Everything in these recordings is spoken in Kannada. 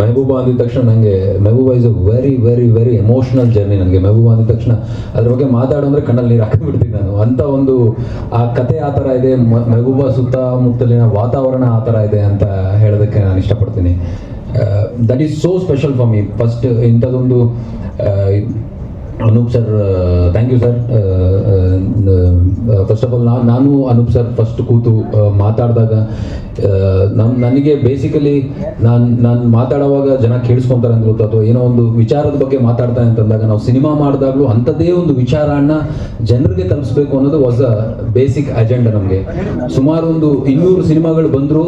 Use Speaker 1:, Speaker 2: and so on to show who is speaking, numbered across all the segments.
Speaker 1: ಮೆಹಬೂಬಾ ಅಂದಿದ ತಕ್ಷಣ ನನಗೆ Mehbooba is a very very very emotional journey ನನಗೆ. ಮೆಹಬೂಬಾ ಅಂದಿದ ತಕ್ಷಣ ಅದ್ರ ಬಗ್ಗೆ ಮಾತಾಡೋಂದ್ರೆ ಕಣ್ಣಲ್ಲಿ ನೀರು ಹಾಕಿಬಿಡ್ತೀನಿ ನಾನು. ಅಂತ ಒಂದು ಆ ಕತೆ ಆ ಥರ ಇದೆ. ಮೆಹಬೂಬಾ ಸುತ್ತಮುತ್ತಲಿನ ವಾತಾವರಣ ಆ ಥರ ಇದೆ ಅಂತ ಹೇಳೋದಕ್ಕೆ ನಾನು ಇಷ್ಟಪಡ್ತೀನಿ. That is so special for me first ಇಂಥದ್ದೊಂದು Anoop sir thank you sir first of all ನಾನು ಅನೂಪ್ ಸರ್ ಫಸ್ಟ್ ಕೂತು ಮಾತಾಡಿದಾಗ ನಮ್ಮ ನನಗೆ ಬೇಸಿಕಲಿ ನಾನು ನಾನು ಮಾತಾಡುವಾಗ ಜನ ಕೇಳಿಸ್ಕೊಂತಾರೆ ಅಂತ ಗೊತ್ತು? ಅಥವಾ ಏನೋ ಒಂದು ವಿಚಾರದ ಬಗ್ಗೆ ಮಾತಾಡ್ತಾನೆ ಅಂತಂದಾಗ ನಾವು ಸಿನಿಮಾ ಮಾಡಿದಾಗಲೂ ಅಂಥದ್ದೇ ಒಂದು ವಿಚಾರನ ಜನರಿಗೆ ತಲುಪಿಸ್ಬೇಕು ಅನ್ನೋದು ವಾಸ್ ಅ ಬೇಸಿಕ್ ಅಜೆಂಡಾ ನಮಗೆ. ಸುಮಾರು ಒಂದು ಇನ್ನೂರು ಸಿನಿಮಾಗಳು ಬಂದರೂ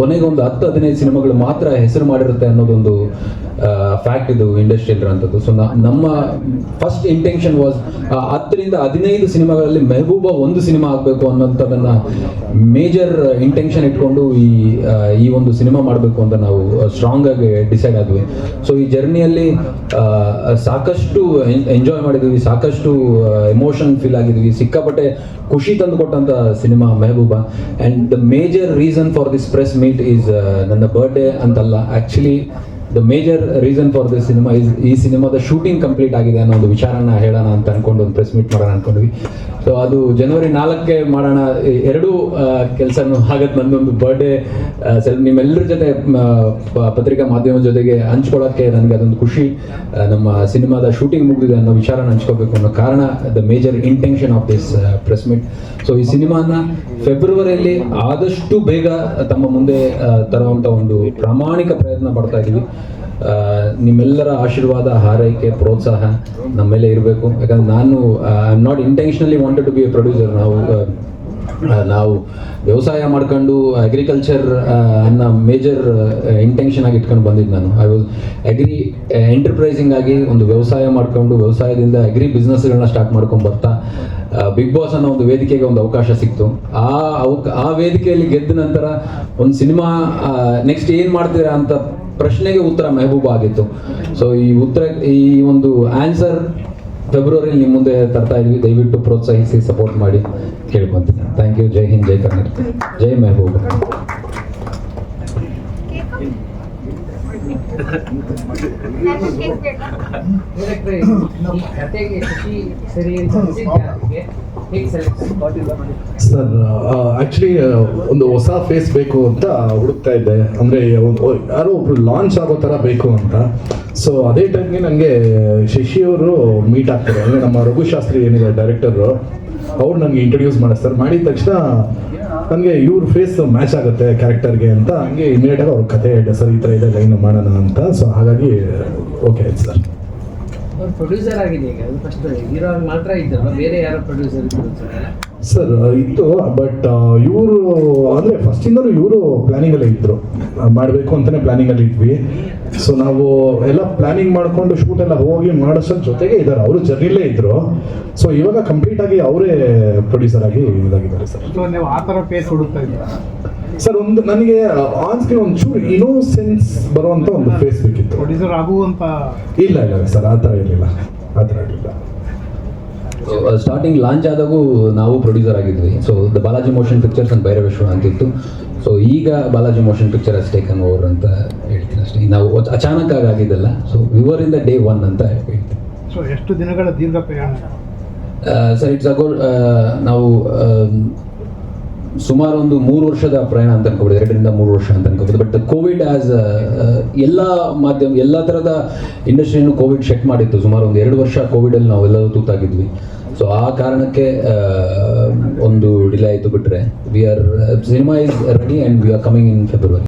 Speaker 1: ಕೊನೆಗೆ ಒಂದು ಹತ್ತು, ಹದಿನೈದು ಸಿನಿಮಾಗಳು ಮಾತ್ರ ಹೆಸರು ಮಾಡಿರುತ್ತೆ ಅನ್ನೋದೊಂದು ಫ್ಯಾಕ್ಟ್ ಇದು ಇಂಡಸ್ಟ್ರಿಯಲ್ ಅಂಥದ್ದು ಸೊ ನಮ್ಮ ಫಸ್ಟ್ ಇಂಟೆನ್ಷನ್ ವಾಸ್ ಹತ್ತರಿಂದ ಹದಿನೈದು ಸಿನಿಮಾಗಳಲ್ಲಿ ಮೆಹಬೂಬ ಒಂದು ಸಿನಿಮಾ ಆಗಬೇಕು ಅನ್ನೋಂಥದನ್ನ ಮೇಜರ್ ಇಂಟೆನ್ಷನ್ ಇಟ್ಕೊಂಡು ಈ ಈ ಒಂದು ಸಿನಿಮಾ ಮಾಡಬೇಕು ಅಂತ ನಾವು ಸ್ಟ್ರಾಂಗ್ ಆಗಿ ಡಿಸೈಡ್ ಆದ್ವಿ. ಸೊ ಈ ಜರ್ನಿಯಲ್ಲಿ ಸಾಕಷ್ಟು ಎಂಜಾಯ್ ಮಾಡಿದ್ವಿ, ಸಾಕಷ್ಟು ಎಮೋಷನ್ ಫೀಲ್ ಆಗಿದ್ವಿ, ಸಿಕ್ಕಾಪಟ್ಟೆ ಖುಷಿ ತಂದು ಕೊಟ್ಟಂತ cinema Mehbooba. And the major reason for this press meet is ನನ್ನ ಬರ್ಡೇ ಅಂತಲ್ಲ. Actually the major reason for this cinema is ಈ ಸಿನಿಮಾದ ಶೂಟಿಂಗ್ ಕಂಪ್ಲೀಟ್ ಆಗಿದೆ ಅನ್ನೋ ಒಂದು ವಿಚಾರನ ಹೇಳೋಣ ಅಂತ ಅನ್ಕೊಂಡು ಒಂದು ಪ್ರೆಸ್ ಮೀಟ್ ಮಾಡೋಣ ಅನ್ಕೊಂಡ್ವಿ. ಸೊ ಅದು ಜನವರಿ ನಾಲ್ಕಕ್ಕೆ ಮಾಡೋಣ ಎರಡೂ ಕೆಲಸನೂ ಆಗತ್ತೆ ನಂದೊಂದು ಬರ್ಡೇ ನಿಮ್ಮೆಲ್ಲರ ಜೊತೆ ಪತ್ರಿಕಾ ಮಾಧ್ಯಮದ ಜೊತೆಗೆ ಹಂಚ್ಕೊಳ್ಳೋಕ್ಕೆ ನನಗೆ ಅದೊಂದು ಖುಷಿ. ನಮ್ಮ ಸಿನಿಮಾದ ಶೂಟಿಂಗ್ ಮುಗಿದಿದೆ ಅನ್ನೋ ವಿಚಾರನ ಹಂಚ್ಕೋಬೇಕು ಅನ್ನೋ ಕಾರಣ the major intention of this press meet so ಈ ಸಿನಿಮಾನ ಫೆಬ್ರವರಿಯಲ್ಲಿ ಆದಷ್ಟು ಬೇಗ ತಮ್ಮ ಮುಂದೆ ತರುವಂಥ ಒಂದು ಪ್ರಾಮಾಣಿಕ ಪ್ರಯತ್ನ ಪಡ್ತಾ ಇದ್ದೀವಿ ನಿಮ್ಮೆಲ್ಲರ ಆಶೀರ್ವಾದ, ಹಾರೈಕೆ, ಪ್ರೋತ್ಸಾಹ ನಮ್ಮ ಮೇಲೆ ಇರಬೇಕು. ಯಾಕಂದ್ರೆ ನಾನು I am not intentionally wanted to be a producer ನಾವು ನಾವು ವ್ಯವಸಾಯ ಮಾಡ್ಕೊಂಡು ಅಗ್ರಿಕಲ್ಚರ್ ಅನ್ನ ಮೇಜರ್ ಇಂಟೆನ್ಷನ್ ಆಗಿ ಇಟ್ಕೊಂಡು ಬಂದಿದ್ದು ನಾನು. ಐ ವಾಸ್ ಅಗ್ರಿ ಎಂಟರ್ಪ್ರೈಸಿಂಗ್ ಆಗಿ ಒಂದು ವ್ಯವಸಾಯ ಮಾಡ್ಕೊಂಡು ವ್ಯವಸಾಯದಿಂದ ಅಗ್ರಿ ಬಿಸ್ನೆಸ್ಗಳನ್ನ ಸ್ಟಾರ್ಟ್ ಮಾಡ್ಕೊಂಡು ಬರ್ತಾ ಬಿಗ್ ಬಾಸ್ ಅನ್ನೋ ಒಂದು ವೇದಿಕೆಗೆ ಒಂದು ಅವಕಾಶ ಸಿಕ್ತು. ಆ ಆ ವೇದಿಕೆಯಲ್ಲಿ ಗೆದ್ದ ನಂತರ ಒಂದು ಸಿನಿಮಾ ನೆಕ್ಸ್ಟ್ ಏನು ಮಾಡ್ತೀರಾ ಅಂತ ಪ್ರಶ್ನೆಗೆ ಉತ್ತರ ಮೆಹಬೂಬ್ ಆಗಿತ್ತು. ಸೊ ಈ ಉತ್ತರ, ಈ ಒಂದು ಆನ್ಸರ್ ಫೆಬ್ರವರಿ ನಿಮ್ಮ ಮುಂದೆ ತರ್ತಾ ಇದ್ವಿ. ದಯವಿಟ್ಟು ಪ್ರೋತ್ಸಾಹಿಸಿ ಸಪೋರ್ಟ್ ಮಾಡಿ ಕೇಳ್ಕೊಂತೀನಿ. ಥ್ಯಾಂಕ್ ಯು ಜೈ ಹಿಂದ್, ಜೈ ಕರ್ನಾಟಕ. ಜೈ ಮೆಹಬೂಬ್
Speaker 2: ಡೈರೆಕ್ಟ್ರೆ, ಈ ಕತೆಗೆ ಶಶಿ ಸರಿ ಯಾರಿಗೆ ಹೇಗೆ ಸೆಲೆಕ್ಟ್
Speaker 3: ಸರ್ ಆಕ್ಚುಲಿ ಒಂದು ಹೊಸ ಫೇಸ್ ಬೇಕು ಅಂತ ಹುಡುಕ್ತಾ ಇದ್ದೆ. ಅಂದ್ರೆ ಯಾರೋ ಒಬ್ರು ಲಾಂಚ್ ಆಗೋ ತರ ಬೇಕು ಅಂತ. ಸೊ ಅದೇ ಟೈಮ್ಗೆ ನನಗೆ ಶಶಿಯವರು ಮೀಟ್ ಆಗ್ತಾರೆ. ಅಂದ್ರೆ ನಮ್ಮ ರಘುಶಾಸ್ತ್ರಿ ಏನಿದೆ ಡೈರೆಕ್ಟರ್ ಅವ್ರು ನನಗೆ ಇಂಟ್ರೊಡ್ಯೂಸ್ ಮಾಡಿಸ್ತಾರೆ ಮಾಡಿದ ತಕ್ಷಣ ನನಗೆ ಇವ್ರ ಫೇಸ್ ಮ್ಯಾಚ್ ಆಗುತ್ತೆ ಕ್ಯಾರೆಕ್ಟರ್ಗೆ ಅಂತ ಹಂಗೆ ಇಮಿಡಿಯೇಟ್ ಆಗಿ ಅವ್ರ ಕತೆ ಹೇಳಿದೆ, ಸರ್, ಈ ಥರ ಇದೆ ಲೈನ್ ಮಾಡೋಣ ಅಂತ. ಸೊ ಹಾಗಾಗಿ ಓಕೆ ಆಯ್ತು ಸರ್
Speaker 2: ಪ್ರೊಡ್ಯೂಸರ್ ಆಗಿದೆ ಈಗ. ಫಸ್ಟ್ ಹೀರೋ ಮಾತ್ರ ಇದ್ದಲ್ಲ ಬೇರೆ ಯಾರೋ ಪ್ರೊಡ್ಯೂಸರ್
Speaker 3: ಸರ್ ಇತ್ತು ಬಟ್ ಇವರು ಅಂದರೆ ಫಸ್ಟಿಂದಲೂ ಇವರು ಪ್ಲ್ಯಾನಿಂಗಲ್ಲೇ ಇದ್ದರು ಮಾಡಬೇಕು ಅಂತಲೇ ಪ್ಲ್ಯಾನಿಂಗಲ್ಲಿ ಇದ್ವಿ. ಸೊ ನಾವು ಎಲ್ಲ ಪ್ಲಾನಿಂಗ್ ಮಾಡಿಕೊಂಡು ಶೂಟ್ ಎಲ್ಲ ಹೋಗಿ ಮಾಡೋಷ್ಟರ ಜೊತೆಗೆ ಇದ್ದಾರೆ ಅವರು ಜರ್ನಿಲೇ ಇದ್ದರು ಸೊ ಇವಾಗ ಕಂಪ್ಲೀಟ್ ಆಗಿ ಅವರೇ ಪ್ರೊಡ್ಯೂಸರ್ ಆಗಿ ಇದಾಗಿದ್ದಾರೆ ಸರ್.
Speaker 4: ನೀವು ಆ ಥರ ಫೇಸ್ ಹುಡುಕ್ತಾ ಇದ್ದೀರಾ?
Speaker 3: ಸರ್ ಒಂದು ನನಗೆ ಆನ್ ಸ್ಕ್ರೀನ್ ಒಂದು ಚೂರು ಇನೋಸೆನ್ಸ್ ಬರುವಂತ ಒಂದು ಫೇಸ್ ಬೇಕಿತ್ತು.
Speaker 4: ಪ್ರೊಡ್ಯೂಸರ್ ಆಗುವಂತ
Speaker 3: ಇಲ್ಲ ಇಲ್ಲ ಸರ್ ಆ ಥರ ಇರಲಿಲ್ಲ ಆ ಥರ ಇರಲಿಲ್ಲ
Speaker 1: ಸ್ಟಾರ್ಟಿಂಗ್ ಲಾಂಚ್ ಆದಾಗೂ ನಾವು producer ಆಗಿದ್ವಿ. So the Balaji motion pictures and Bhairaveshwara ಅಂತಿತ್ತು. ಸೊ ಈಗ ಬಾಲಾಜಿ ಮೋಷನ್ ಪಿಕ್ಚರ್ ಅಷ್ಟೇ ಟೇಕನ್ ಓವರ್ ಅಂತ ಹೇಳ್ತೀನಿ ಅಷ್ಟೇ. ನಾವು ಅಚಾನಕ್ ಆಗಿ ಆಗಿದ್ದಲ್ಲ. So ವಿವರ್ in the day one ಅಂತ ಹೇಳ್ತೀನಿ.
Speaker 4: ಸೊ ಎಷ್ಟು ದಿನಗಳ ದೀರ್ಘ ಪ್ರಯಾಣ?
Speaker 1: ಸರ್ ಇಟ್ಸ್ ಅಗೋ ನಾವು ಆಮ್, ಸುಮಾರು ಒಂದು ಮೂರು ವರ್ಷದ ಪ್ರಯಾಣ ಅಂತ ಅನ್ಕೋಬೋದು, ಎರಡರಿಂದ ಮೂರು ವರ್ಷ ಅಂತ ಅನ್ಕೋಬೋದು. ಬಟ್ ಕೋವಿಡ್ ಆಸ್ ಎಲ್ಲ ಮಾಧ್ಯಮ, ಎಲ್ಲ ಥರದ ಇಂಡಸ್ಟ್ರಿಯನ್ನು ಕೋವಿಡ್ ಶೆಟ್ ಮಾಡಿತ್ತು. ಸುಮಾರು ಒಂದು ಎರಡು ವರ್ಷ ಕೋವಿಡಲ್ಲಿ ನಾವೆಲ್ಲರೂ ತೂತಾಗಿದ್ವಿ. ಸೊ ಆ ಕಾರಣಕ್ಕೆ ಒಂದು ಡಿಲೇ ಆಯಿತು ಬಿಟ್ಟರೆ we are cinema is ready and we are coming in February